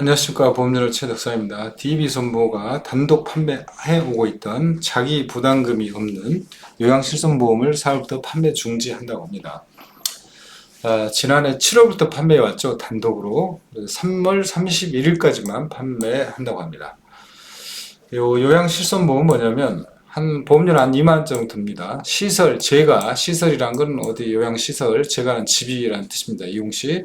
안녕하십니까 보험료를 최덕사입니다. DB손보가 단독 판매해 오고 있던 자기 부담금이 없는 요양실손보험을 4월부터 판매 중지한다고 합니다. 아, 지난해 7월부터 판매해 왔죠 단독으로 3월 31일까지만 판매한다고 합니다. 요 요양실손보험 뭐냐면 한 보험료는 한 2만 원 정도 듭니다. 시설 재가 시설이란 건 어디 요양시설 재가는 집이라는 뜻입니다. 이용시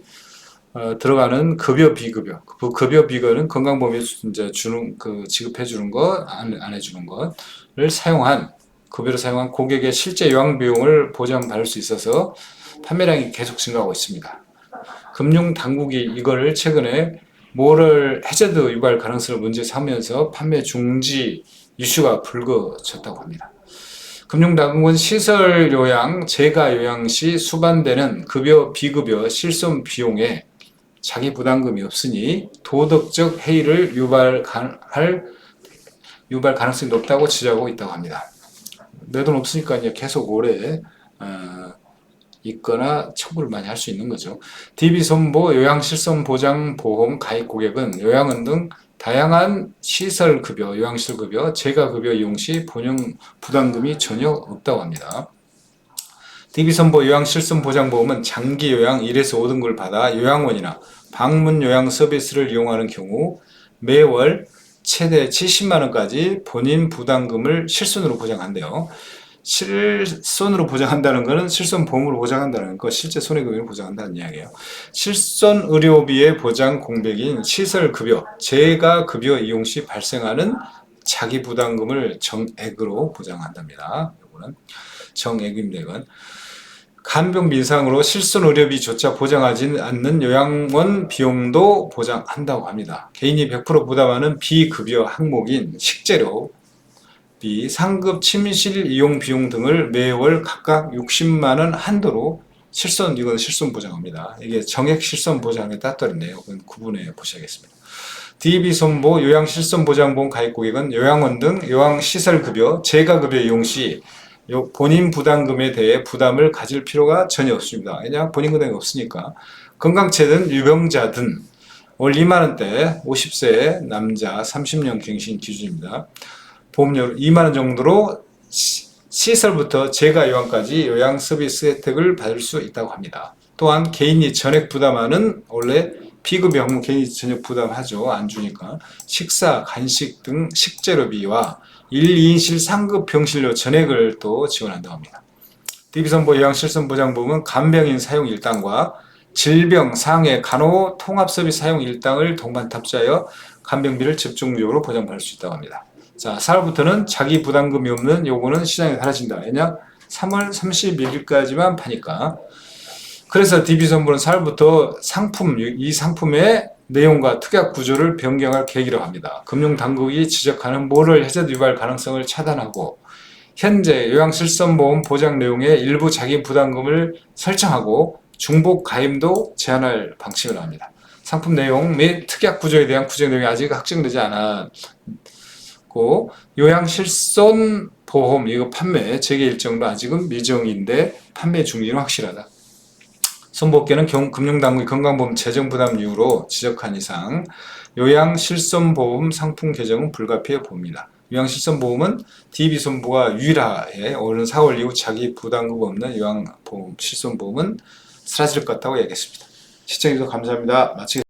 어, 들어가는 급여 비급여 그 급여 비급여는 건강보험에 이제 주는 그 지급해 주는 것안 안 해주는 것을 사용한 급여를 사용한 고객의 실제 요양 비용을 보장받을 수 있어서 판매량이 계속 증가하고 있습니다. 금융 당국이 이거를 최근에 모럴 해저드 유발 가능성을 문제 삼으면서 판매 중지 이슈가 불거졌다고 합니다. 금융당국은 시설 요양, 재가 요양 시 수반되는 급여, 비급여, 실손 비용에 자기 부담금이 없으니 도덕적 해이를 유발할 유발 가능성이 높다고 지적하고 있다고 합니다. 내 돈 없으니까 이제 계속 오래 어, 있거나 청구를 많이 할 수 있는 거죠. DB손보 요양실손보장보험 가입 고객은 요양원 등 다양한 시설급여, 요양시설급여, 재가급여 이용 시 본영 부담금이 전혀 없다고 합니다. DB손보 요양실손보장보험은 장기 요양 1에서 5등급을 받아 요양원이나 방문 요양 서비스를 이용하는 경우 매월 최대 70만 원까지 본인 부담금을 실손으로 보장한대요. 실손으로 보장한다는 것은 실손 보험으로 보장한다는 거, 실제 손해금액을 보장한다는 이야기예요. 실손 의료비의 보장 공백인 시설 급여, 재가 급여 이용 시 발생하는 자기 부담금을 정액으로 보장한답니다. 정액입니다. 이건. 간병 민상으로 실손 의료비조차 보장하지 않는 요양원 비용도 보장한다고 합니다. 개인이 100% 부담하는 비급여 항목인 식재료, 비, 상급 침실 이용 비용 등을 매월 각각 60만 원 한도로 실손 이건 실손 보장합니다. 이게 정액 실손 보장에 따뜻한데요. 그건 구분해 보셔야겠습니다. DB 손보 요양 실손 보장보험 가입 고객은 요양원 등 요양 시설 급여, 재가 급여 이용 시 본인 부담금에 대해 부담을 가질 필요가 전혀 없습니다. 왜냐 본인 부담이 없으니까 건강체든 유병자든 월 2만 원대 50세 남자 30년 갱신 기준입니다. 보험료 2만 원 정도로 시설부터 재가 요양까지 요양 서비스 혜택을 받을 수 있다고 합니다. 또한 개인이 전액 부담하는 원래 비급여 항목 개인이 전액 부담하죠. 안 주니까 식사, 간식 등 식재료비와 1, 2인실 상급 병실료 전액을 또 지원한다고 합니다. DB선보 요양실손보장보험은 간병인 사용 일당과 질병, 상해, 간호, 통합 서비스 사용 일당을 동반 탑재하여 간병비를 집중적으로 보장받을 수 있다고 합니다. 자, 4월부터는 자기 부담금이 없는 요거는 시장에 사라진다. 왜냐? 3월 31일까지만 파니까. 그래서 DB선보는 4월부터 상품, 이 상품의 내용과 특약 구조를 변경할 계획이라고 합니다. 금융당국이 지적하는 모럴 해제 유발 가능성을 차단하고 현재 요양실손보험 보장 내용의 일부 자기 부담금을 설정하고 중복 가입도 제한할 방침을 합니다. 상품 내용 및 특약 구조에 대한 구조 내용이 아직 확정되지 않았고 요양실손 보험 이거 판매 재개 일정도 아직은 미정인데 판매 중지는 확실하다. 손보업계는 금융당국이 건강보험 재정부담 이유로 지적한 이상 요양실손보험 상품 개정은 불가피해 봅니다. 요양실손보험은 DB손보가 유일하게 오는 4월 이후 자기 부담금 없는 요양보험 실손보험은 사라질 것 같다고 얘기했습니다. 시청해주셔서 감사합니다. 마치겠습니다.